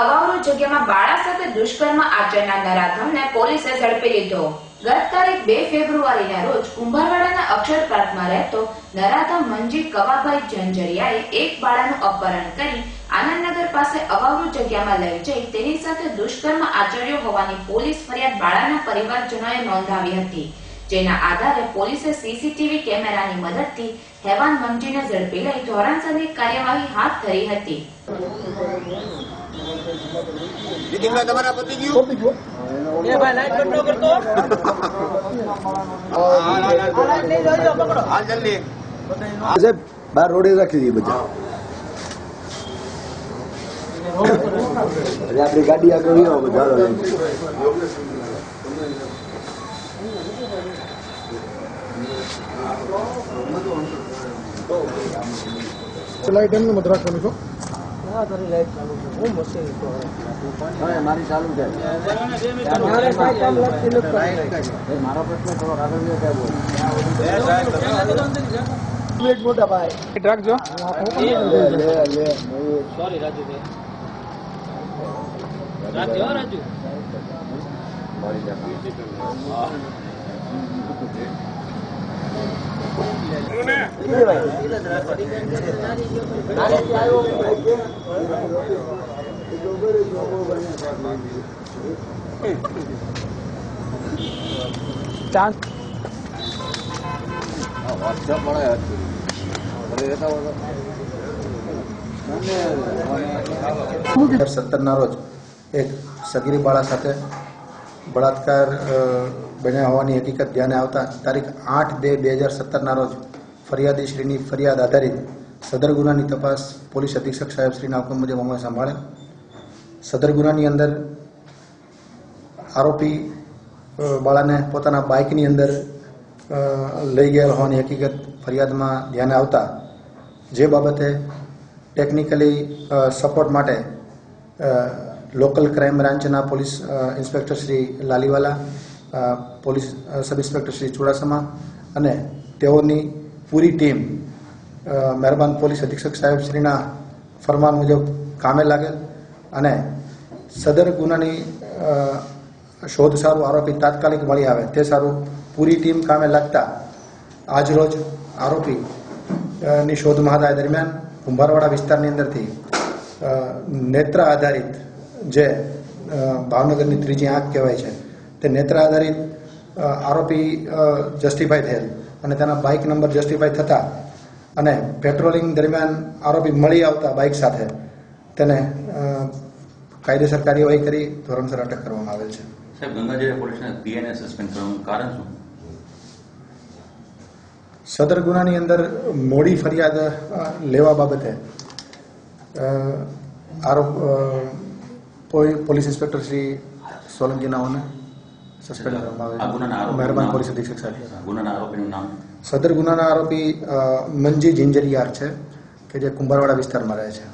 અવાવરૂ જગ્યામાં બાળા સાથે દુષ્કર્મ આચરનાર નરાધમને પોલીસે ઝડપી લીધો. ગત તારીખ બે ફેબ્રુઆરીના રોજ કુંભારવાડાના અક્ષર પાર્કમાં રહેતો નરાધમ મંજી કવાભાઈ જંજરિયાએ એક બાળાનું અપહરણ કરી આનંદનગર પાસે અવાવરૂ જગ્યામાં લઈ જઈ તેની સાથે દુષ્કર્મ આચર્યો હોવાની પોલીસ ફરિયાદ બાળાના પરિવારજનોએ નોંધાવી હતી. જેના આધારે પોલીસે સીસીટીવી કેમેરાની મદદથી હેવાન મંજીને ઝડપી લઈ ધોરણસરની કાર્યવાહી હાથ ધરી હતી. મિટિંગમાં તમારા પતિ ગયું એ ભાઈ લાઈટ બંધ ન કરતો હાલ હાલ, આ લાઈટ લઈ જાજો પકડો હાલ જલ્દી સાહેબ બાર રોડે રાખી દઈએ બધા એટલે આપણી ગાડી આગળ વીરો બધા હાલો લઈને. લાઈટ એમને મત રાખવાનું છો મારી ચાલુ છે. મારે પ્રશ્ન થોડો આગળ બોલ મોટા ભાઈ. રાખજો. સોરી રાજુ. ચાન્સ હા, મળે. સત્તરના રોજ એક સગીરી બાળા સાથે બળાત્કાર બન્યા હોવાની હકીકત ધ્યાને આવતા તારીખ આઠ બે બે હજાર સત્તરના રોજ ફરિયાદી શ્રીની ફરિયાદ આધારિત સદર ગુનાની તપાસ પોલીસ અધિક્ષક સાહેબ શ્રીના હુકમ મુજબ અમે સંભાળે. સદર ગુનાની અંદર આરોપી બાળાને પોતાના બાઇકની અંદર લઈ ગયેલ હોવાની હકીકત ફરિયાદમાં ધ્યાને આવતા જે બાબતે ટેકનિકલી સપોર્ટ માટે લોકલ ક્રાઇમ બ્રાન્ચના police inspector Shri Laliwala police sub inspector Shri Chudasama અને તેઓની પૂરી ટીમ મહેરબાન પોલીસ અધિક્ષક સાહેબ શ્રીના ફરમાન મુજબ કામે લાગેલ અને સદર ગુનાની શોધ સારું, આરોપી તાત્કાલિક મળી આવે તે સારું પૂરી ટીમ કામે લાગતા આજરોજ આરોપી ની શોધ મહાદાય દરમિયાન કુંભારવાડા વિસ્તારની અંદરથી નેત્ર આધારિત જે ભાવનગરની ત્રીજી આંખ કહેવાય છે તે નેત્ર આધારિત આરોપી જસ્ટિફાઈ થયેલ. અને તેના બાઇક નંબર જસ્ટિફાઈ થતા અને પેટ્રોલિંગ દરમિયાન આરોપી મળી આવતા બાઇક સાથે તેને કાયદેસર કાર્યવાહી કરી ધોરણસર અટક કરવામાં આવેલ છે. સાહેબ ગંગાજળ પોલીસને પીએનએ સસ્પેન્ડ કરવાનું કારણ શું? સદર ગુનાની અંદર મોડી ફરિયાદ લેવા બાબતે આરોપ પોલીસ ઇન્સ્પેક્ટર શ્રી સોલંકી નાઓને સસ્પેન્ડ કરવામાં આવે મહેરબાન પોલીસ અધિક્ષક સાહેબ. ગુનાના આરોપીનું નામ? સદર ગુનાના આરોપી મંજી જિંજરિયાર છે કે જે કુંભારવાડા વિસ્તારમાં રહે છે.